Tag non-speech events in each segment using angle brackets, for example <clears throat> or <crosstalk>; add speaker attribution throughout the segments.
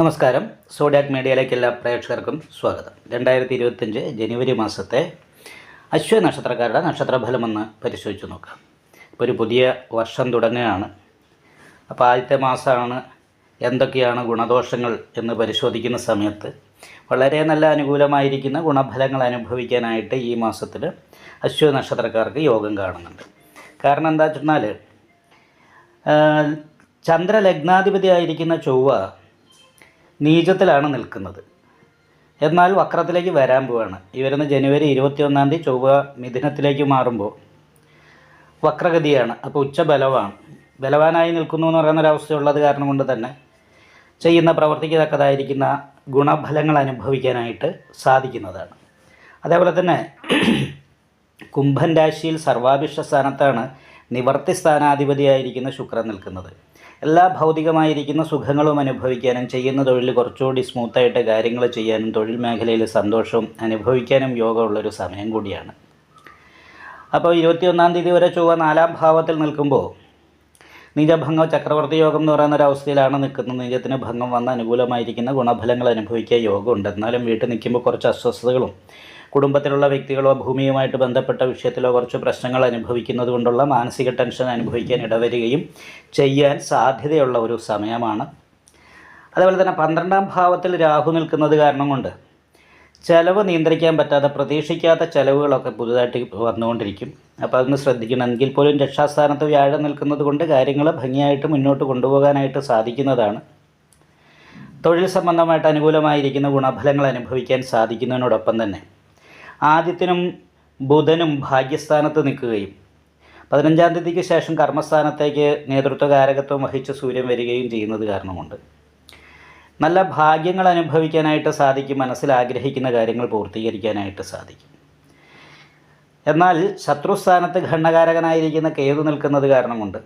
Speaker 1: നമസ്കാരം. സോഡാക് മീഡിയയിലേക്ക് എല്ലാ പ്രേക്ഷകർക്കും സ്വാഗതം. രണ്ടായിരത്തി ഇരുപത്തഞ്ച് ജനുവരി മാസത്തെ അശ്വ നക്ഷത്രക്കാരുടെ നക്ഷത്രഫലമെന്ന് പരിശോധിച്ച് നോക്കാം. ഇപ്പോൾ ഒരു പുതിയ വർഷം തുടങ്ങുകയാണ്. അപ്പോൾ ആദ്യത്തെ മാസമാണ് എന്തൊക്കെയാണ് ഗുണദോഷങ്ങൾ എന്ന് പരിശോധിക്കുന്ന സമയത്ത് വളരെ നല്ല അനുകൂലമായിരിക്കുന്ന ഗുണഫലങ്ങൾ അനുഭവിക്കാനായിട്ട് ഈ മാസത്തിൽ അശ്വ നക്ഷത്രക്കാർക്ക് യോഗം കാണുന്നുണ്ട്. കാരണം എന്താ വെച്ചാൽ ചന്ദ്രലഗ്നാധിപതി ആയിരിക്കുന്ന ചൊവ്വ നീചത്തിലാണ് നിൽക്കുന്നത്. എന്നാൽ വക്രത്തിലേക്ക് വരാൻ പോവാണ്. ഈ വരുന്ന ജനുവരി ഇരുപത്തിയൊന്നാം തീയതി ചൊവ്വ മിഥുനത്തിലേക്ക് മാറുമ്പോൾ വക്രഗതിയാണ്. അപ്പോൾ ഉച്ച ബലവാണ് ബലവാനായി നിൽക്കുന്നു എന്ന് പറയുന്ന ഒരവസ്ഥയുള്ളത് കാരണം കൊണ്ട് തന്നെ ചെയ്യുന്ന പ്രവർത്തിക്ക് തക്കതായിരിക്കുന്ന ഗുണഫലങ്ങൾ അനുഭവിക്കാനായിട്ട് സാധിക്കുന്നതാണ്. അതേപോലെ തന്നെ <clears throat> കുംഭൻ രാശിയിൽ സർവാഭിഷ്ട സ്ഥാനത്താണ് നിവർത്തി സ്ഥാനാധിപതിയായിരിക്കുന്ന ശുക്രൻ നിൽക്കുന്നത്. എല്ലാ ഭൗതികമായിരിക്കുന്ന സുഖങ്ങളും അനുഭവിക്കാനും ചെയ്യുന്ന തൊഴിൽ കുറച്ചുകൂടി സ്മൂത്തായിട്ട് കാര്യങ്ങൾ ചെയ്യാനും തൊഴിൽ മേഖലയിൽ സന്തോഷവും അനുഭവിക്കാനും യോഗമുള്ളൊരു സമയം കൂടിയാണ്. അപ്പോൾ ഇരുപത്തിയൊന്നാം തീയതി വരെ ചൊവ്വ നാലാം ഭാവത്തിൽ നിൽക്കുമ്പോൾ നിജഭംഗം ചക്രവർത്തി യോഗം എന്ന് പറയുന്ന ഒരു അവസ്ഥയിലാണ് നിൽക്കുന്നത്. നിജത്തിന് ഭംഗം വന്ന് അനുകൂലമായിരിക്കുന്ന ഗുണഫലങ്ങൾ അനുഭവിക്കാൻ യോഗമുണ്ട്. എന്നാലും വീട്ടിൽ നിൽക്കുമ്പോൾ കുറച്ച് അസ്വസ്ഥതകളും കുടുംബത്തിലുള്ള വ്യക്തികളോ ഭൂമിയുമായിട്ട് ബന്ധപ്പെട്ട വിഷയത്തിലോ കുറച്ച് പ്രശ്നങ്ങൾ അനുഭവിക്കുന്നത് കൊണ്ടുള്ള മാനസിക ടെൻഷൻ അനുഭവിക്കാൻ ഇടവരികയും ചെയ്യാൻ സാധ്യതയുള്ള ഒരു സമയമാണ്. അതേപോലെ തന്നെ പന്ത്രണ്ടാം ഭാവത്തിൽ രാഹു നിൽക്കുന്നത് കാരണം കൊണ്ട് ചിലവ് നിയന്ത്രിക്കാൻ പറ്റാതെ പ്രതീക്ഷിക്കാത്ത ചിലവുകളൊക്കെ പുതുതായിട്ട് വന്നുകൊണ്ടിരിക്കും. അപ്പോൾ അതൊന്ന് ശ്രദ്ധിക്കണം. എങ്കിൽ പോലും രക്ഷാസ്ഥാനത്ത് വ്യാഴം നിൽക്കുന്നത് കൊണ്ട് കാര്യങ്ങൾ ഭംഗിയായിട്ട് മുന്നോട്ട് കൊണ്ടുപോകാനായിട്ട് സാധിക്കുന്നതാണ്. തൊഴിൽ സംബന്ധമായിട്ട് അനുകൂലമായിരിക്കുന്ന ഗുണഫലങ്ങൾ അനുഭവിക്കാൻ സാധിക്കുന്നതിനോടൊപ്പം തന്നെ ആദ്യത്തിനും ബുധനും ഭാഗ്യസ്ഥാനത്ത് നിൽക്കുകയും പതിനഞ്ചാം തീയതിക്ക് ശേഷം കർമ്മസ്ഥാനത്തേക്ക് നേതൃത്വ കാരകത്വം വഹിച്ച സൂര്യൻ വരികയും ചെയ്യുന്നത് കാരണമുണ്ട്. നല്ല ഭാഗ്യങ്ങൾ അനുഭവിക്കാനായിട്ട് സാധിക്കും മനസ്സിൽ ആഗ്രഹിക്കുന്ന കാര്യങ്ങൾ പൂർത്തീകരിക്കാനായിട്ട് സാധിക്കും. എന്നാൽ ശത്രുസ്ഥാനത്ത് ഘണ്ണകാരകനായിരിക്കുന്ന കേതു നിൽക്കുന്നത് കാരണമുണ്ട്.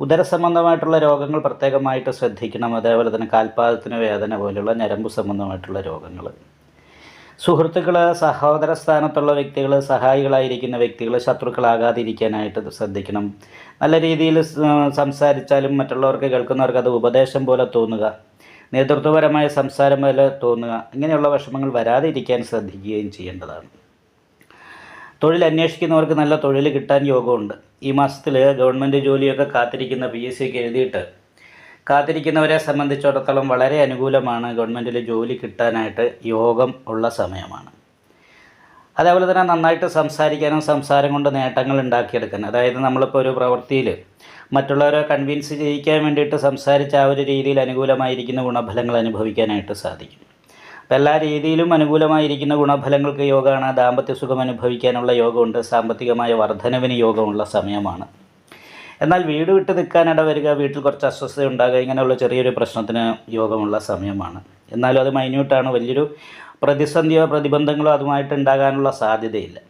Speaker 1: ഉദരസംബന്ധമായിട്ടുള്ള രോഗങ്ങൾ പ്രത്യേകമായിട്ട് ശ്രദ്ധിക്കണം അതേപോലെ തന്നെ കാൽപാദത്തിന് വേദന പോലെയുള്ള ഞരമ്പ് സംബന്ധമായിട്ടുള്ള രോഗങ്ങൾ. സുഹൃത്തുക്കൾ സഹോദര സ്ഥാനത്തുള്ള വ്യക്തികൾ സഹായികളായിരിക്കുന്ന വ്യക്തികൾ ശത്രുക്കളാകാതിരിക്കാനായിട്ട് ശ്രദ്ധിക്കണം. നല്ല രീതിയിൽ സംസാരിച്ചാലും മറ്റുള്ളവർക്ക് കേൾക്കുന്നവർക്ക് അത് ഉപദേശം പോലെ തോന്നുക. നേതൃത്വപരമായ സംസാരം പോലെ തോന്നുക. ഇങ്ങനെയുള്ള വിഷമങ്ങൾ വരാതിരിക്കാൻ ശ്രദ്ധിക്കുകയും ചെയ്യേണ്ടതാണ്. തൊഴിൽ അന്വേഷിക്കുന്നവർക്ക് നല്ല തൊഴിൽ കിട്ടാൻ യോഗമുണ്ട്. ഈ മാസത്തിൽ ഗവൺമെന്റ് ജോലിയൊക്കെ കാത്തിരിക്കുന്ന പി എസ് സിക്ക് എഴുതിയിട്ട് കാത്തിരിക്കുന്നവരെ സംബന്ധിച്ചിടത്തോളം വളരെ അനുകൂലമാണ് ഗവൺമെന്റിൽ ജോലി കിട്ടാനായിട്ട് യോഗം ഉള്ള സമയമാണ്. അതേപോലെ തന്നെ നന്നായിട്ട് സംസാരിക്കാനും സംസാരം കൊണ്ട് നേട്ടങ്ങൾ ഉണ്ടാക്കിയെടുക്കാൻ അതായത് നമ്മളിപ്പോൾ ഒരു പ്രവൃത്തിയിൽ മറ്റുള്ളവരെ കൺവിൻസ് ചെയ്യിക്കാൻ വേണ്ടിയിട്ട് സംസാരിച്ച ആ ഒരു രീതിയിൽ അനുകൂലമായിരിക്കുന്ന ഗുണഫലങ്ങൾ അനുഭവിക്കാനായിട്ട് സാധിക്കും. അപ്പോൾ എല്ലാ രീതിയിലും അനുകൂലമായിരിക്കുന്ന ഗുണഫലങ്ങൾക്ക് യോഗമാണ് ദാമ്പത്യ സുഖം അനുഭവിക്കാനുള്ള യോഗമുണ്ട് സാമ്പത്തികമായ വർധനവിന് യോഗമുള്ള സമയമാണ്. എന്നാൽ വീട് വിട്ട് നിൽക്കാനിട വരിക വീട്ടിൽ കുറച്ച് അസ്വസ്ഥത ഉണ്ടാകുക ഇങ്ങനെയുള്ള ചെറിയൊരു പ്രശ്നത്തിന് യോഗമുള്ള സമയമാണ്. എന്നാലും അത് മൈന്യൂട്ടാണ്. വലിയൊരു പ്രതിസന്ധിയോ പ്രതിബന്ധങ്ങളോ അതുമായിട്ട് ഉണ്ടാകാനുള്ള സാധ്യതയില്ല.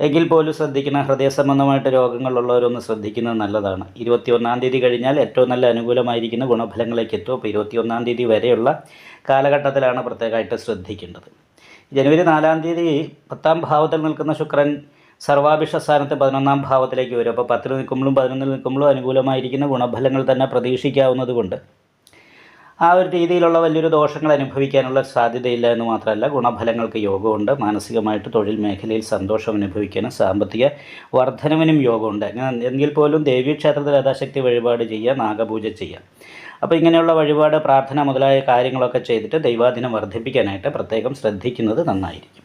Speaker 1: എങ്കിൽ പോലും ശ്രദ്ധിക്കണം. ഹൃദയ സംബന്ധമായിട്ട് രോഗങ്ങളുള്ളവരൊന്ന് ശ്രദ്ധിക്കുന്നത് നല്ലതാണ്. ഇരുപത്തിയൊന്നാം തീയതി കഴിഞ്ഞാൽ ഏറ്റവും നല്ല അനുകൂലമായിരിക്കുന്ന ഗുണഫലങ്ങളിലേക്ക് എത്തും. അപ്പോൾ ഇരുപത്തിയൊന്നാം തീയതി വരെയുള്ള കാലഘട്ടത്തിലാണ് പ്രത്യേകമായിട്ട് ശ്രദ്ധിക്കേണ്ടത്. ജനുവരി നാലാം തീയതി പത്താം ഭാവത്തിൽ നിൽക്കുന്ന ശുക്രൻ സർവാഭിഷ സ്ഥാനത്ത് പതിനൊന്നാം ഭാവത്തിലേക്ക് വരും. അപ്പോൾ പത്തിൽ നിൽക്കുമ്പോഴും പതിനൊന്നിൽ നിൽക്കുമ്പോഴും അനുകൂലമായിരിക്കുന്ന ഗുണഫലങ്ങൾ തന്നെ പ്രതീക്ഷിക്കാവുന്നതുകൊണ്ട്. ആ ഒരു രീതിയിലുള്ള വലിയൊരു ദോഷങ്ങൾ അനുഭവിക്കാനുള്ള സാധ്യതയില്ല എന്ന് മാത്രമല്ല ഗുണഫലങ്ങൾക്ക് യോഗമുണ്ട്. മാനസികമായിട്ട് തൊഴിൽ മേഖലയിൽ സന്തോഷം അനുഭവിക്കാനും സാമ്പത്തിക വർധനവിനും യോഗമുണ്ട്. എങ്കിൽ പോലും ദേവീക്ഷേത്രത്തിൽ യഥാശക്തി വഴിപാട് ചെയ്യുക നാഗപൂജ ചെയ്യുക. അപ്പോൾ ഇങ്ങനെയുള്ള വഴിപാട് പ്രാർത്ഥന മുതലായ കാര്യങ്ങളൊക്കെ ചെയ്തിട്ട് ദൈവാധീനം വർദ്ധിപ്പിക്കാനായിട്ട് പ്രത്യേകം ശ്രദ്ധിക്കുന്നത് നന്നായിരിക്കും.